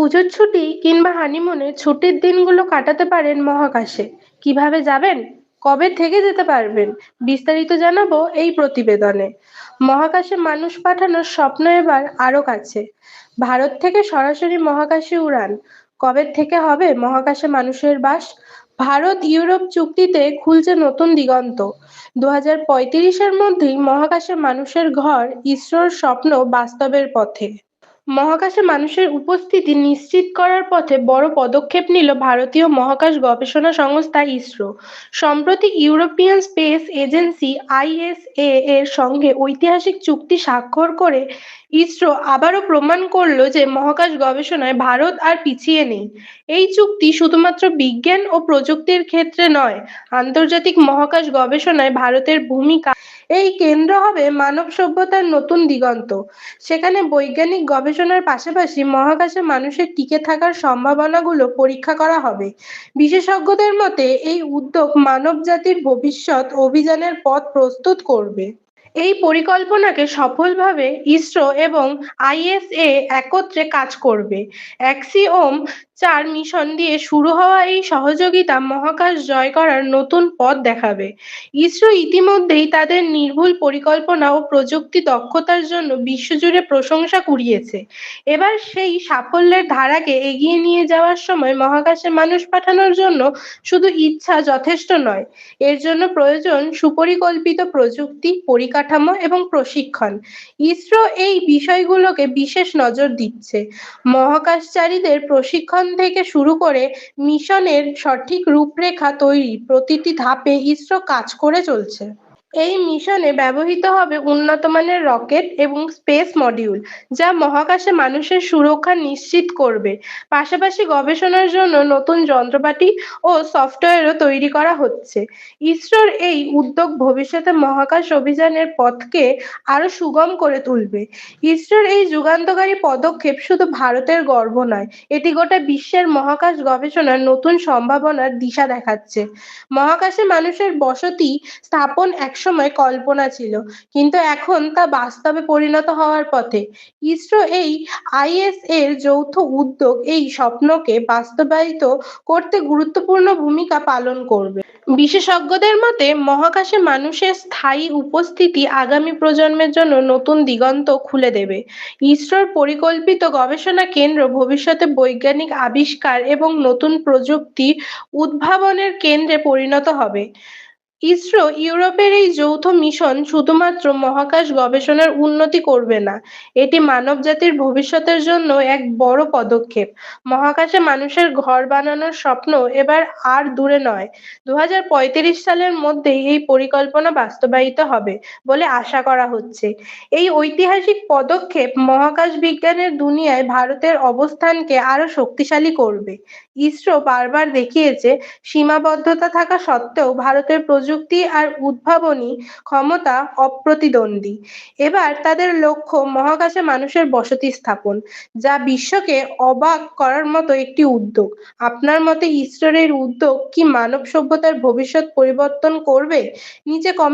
পুজোর ছুটি কিংবা হানিমুনে ছুটির দিনগুলো কাটাতে পারেন মহাকাশে। কীভাবে যাবেন? কবে থেকে যেতে পারবেন? বিস্তারিত জানাব এই প্রতিবেদনে। মহাকাশে মানুষ পাঠানোর স্বপ্ন এবার আরও কাছে। ভারত থেকে সরাসরি মহাকাশে উড়ান। কবে থেকে হবে মহাকাশে মানুষের বাস? ভারত ইউরোপ চুক্তিতে খুলছে নতুন দিগন্ত। দু হাজার মধ্যেই মহাকাশে মানুষের ঘর ইসরোর স্বপ্ন বাস্তবের পথে। মহাকাশে মানুষের উপস্থিতি নিশ্চিত করার পথে বড় পদক্ষেপ নিল ভারতীয় মহাকাশ গবেষণা সংস্থা ইসরো। সম্প্রতি ইউরোপিয়ান স্পেস এজেন্সি আইএসএ এর সঙ্গে ঐতিহাসিক চুক্তি স্বাক্ষর করে ইসরো আবারও প্রমাণ করল যে মহাকাশ গবেষণায় ভারত আর পিছিয়ে নেই। এই চুক্তি শুধুমাত্র বিজ্ঞান ও প্রযুক্তির ক্ষেত্রে নয়, আন্তর্জাতিক মহাকাশ গবেষণায় ভারতের ভূমিকা এই কেন্দ্র হবে মানব সভ্যতার নতুন দিগন্ত। সেখানে বৈজ্ঞানিক গবেষণার পাশাপাশি মহাকাশে মানুষের টিকে থাকার সম্ভাবনাগুলো পরীক্ষা করা হবে। বিশেষজ্ঞদের মতে, এই উদ্যোগ মানব জাতির ভবিষ্যৎ অভিযানের পথ প্রস্তুত করবে। এই পরিকল্পনাকে সফলভাবে ইসরো এবং আইএসএ একত্রে কাজ করবে। অ্যাক্সিওম চার মিশন দিয়ে শুরু হওয়া এই সহযোগিতা মহাকাশ জয় করার নতুন পথ দেখাবে। ইসরো ইতিমধ্যেই তাদের নির্ভুল পরিকল্পনা ও প্রযুক্তি দক্ষতার জন্য বিশ্বজুড়ে প্রশংসা কুড়িয়েছে। এবার সেই সাফল্যের ধারাকে এগিয়ে নিয়ে যাওয়ার সময় মহাকাশে মানুষ পাঠানোর জন্য শুধু ইচ্ছা যথেষ্ট নয়, এর জন্য প্রয়োজন সুপরিকল্পিত প্রযুক্তি পরিকাঠামো এবং প্রশিক্ষণ। ইসরো এই বিষয়গুলোকে বিশেষ নজর দিচ্ছে। মহাকাশচারীদের প্রশিক্ষণ থেকে শুরু করে মিশনের সঠিক রূপরেখা তৈরি প্রতিটি ধাপে ইসরো কাজ করে চলছে। এই মিশনে ব্যবহৃত হবে উন্নত মানের রকেট এবং স্পেস মডিউল, যা মহাকাশে মানুষের সুরক্ষা নিশ্চিত করবে। পাশাপাশি গবেষণার জন্য নতুন যন্ত্রপাতি ও সফটওয়্যারও তৈরি করা হচ্ছে। ইসরোর এই উদ্যোগ ভবিষ্যতে মহাকাশ অভিযানের পথকে আরও সুগম করে তুলবে। ইসরোর এই যুগান্তকারী পদক্ষেপ শুধু ভারতের গর্ব নয়, এটি গোটা বিশ্বের মহাকাশ গবেষণার নতুন সম্ভাবনার দিশা দেখাচ্ছে। মহাকাশে মানুষের বসতি স্থাপন এক একসময় কল্পনা ছিল, কিন্তু এখন তা বাস্তবে পরিণত হওয়ার পথে। ইসরো এই আইএস এর যৌথ উদ্যোগ এই স্বপ্নকে বাস্তবায়িত করতে গুরুত্বপূর্ণ ভূমিকা পালন করবে। বিশেষজ্ঞদের মতে, মহাকাশে মানুষের স্থায়ী উপস্থিতি আগামী প্রজন্মের জন্য নতুন দিগন্ত খুলে দেবে। ইসরোর পরিকল্পিত গবেষণা কেন্দ্র ভবিষ্যতে বৈজ্ঞানিক আবিষ্কার এবং নতুন প্রযুক্তি উদ্ভাবনের কেন্দ্রে পরিণত হবে। ইসরো ইউরোপের এই যৌথ মিশন শুধুমাত্র মহাকাশ গবেষণার উন্নতি করবে না, এটি মানবজাতির ভবিষ্যতের জন্য এক বড় পদক্ষেপ। মহাকাশে মানুষের ঘর বানানোর স্বপ্ন এবার আর দূরে নয়। দু সালের মধ্যেই এই পরিকল্পনা বাস্তবায়িত হবে বলে আশা করা হচ্ছে। এই ঐতিহাসিক পদক্ষেপ মহাকাশ বিজ্ঞানের দুনিয়ায় ভারতের অবস্থানকে আরও শক্তিশালী করবে। ইসরো বারবার দেখিয়েছে, সীমাবদ্ধতা থাকা সত্ত্বেও ভারতের প্রযুক্তি প্রযুক্তি আর উদ্ভাবনী ক্ষমতা অপ্রতিদ্বন্দ্বী। এবার তাদের লক্ষ্য মহাকাশে মানুষের বসতি স্থাপন, যা বিশ্বকে অবাক করার মতো একটি উদ্যোগ। আপনার মতে ইসরোর উদ্যোগ কি মানব সভ্যতার ভবিষ্যৎ পরিবর্তন করবে? নিচে কমেন্ট